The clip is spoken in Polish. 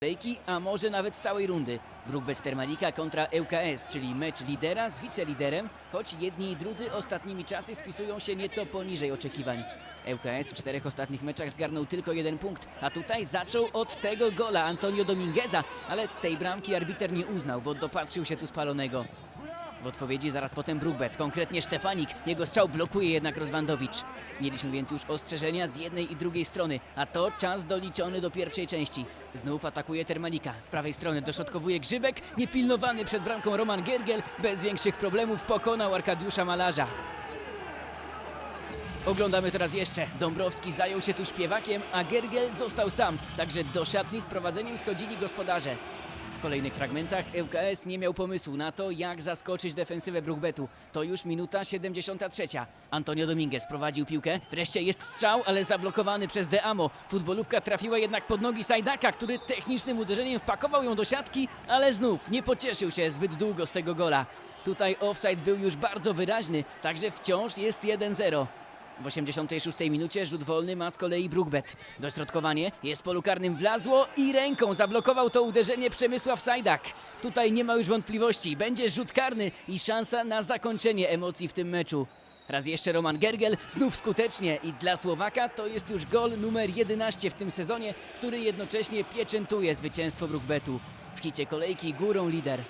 kolejki, a może nawet całej rundy. Brookbet Termalika kontra ŁKS, czyli mecz lidera z wiceliderem, choć jedni i drudzy ostatnimi czasy spisują się nieco poniżej oczekiwań. ŁKS w czterech ostatnich meczach zgarnął tylko jeden punkt, a tutaj zaczął od tego gola Antonio Domingueza, ale tej bramki arbiter nie uznał, bo dopatrzył się tu spalonego. W odpowiedzi zaraz potem Brookbet, konkretnie Sztefanik. Jego strzał blokuje jednak Rozwandowicz. Mieliśmy więc już ostrzeżenia z jednej i drugiej strony, a to czas doliczony do pierwszej części. Znów atakuje Termalika. Z prawej strony dośrodkowuje Grzybek. Niepilnowany przed bramką Roman Gergel bez większych problemów pokonał Arkadiusza Malarza. Oglądamy teraz jeszcze. Dąbrowski zajął się tu śpiewakiem, a Gergel został sam. Także do szatni z prowadzeniem schodzili gospodarze. W kolejnych fragmentach ŁKS nie miał pomysłu na to, jak zaskoczyć defensywę Brookbetu. To już minuta 73. Antonio Dominguez prowadził piłkę. Wreszcie jest strzał, ale zablokowany przez Deamo. Futbolówka trafiła jednak pod nogi Sajdaka, który technicznym uderzeniem wpakował ją do siatki, ale znów nie pocieszył się zbyt długo z tego gola. Tutaj offside był już bardzo wyraźny, także wciąż jest 1-0. W 86 minucie rzut wolny ma z kolei Brookbet. Dośrodkowanie jest polu karnym wlazło i ręką zablokował to uderzenie Przemysław Sajdak. Tutaj nie ma już wątpliwości. Będzie rzut karny i szansa na zakończenie emocji w tym meczu. Raz jeszcze Roman Gergel, znów skutecznie i dla Słowaka to jest już gol numer 11 w tym sezonie, który jednocześnie pieczętuje zwycięstwo Brookbetu. W hicie kolejki górą lider.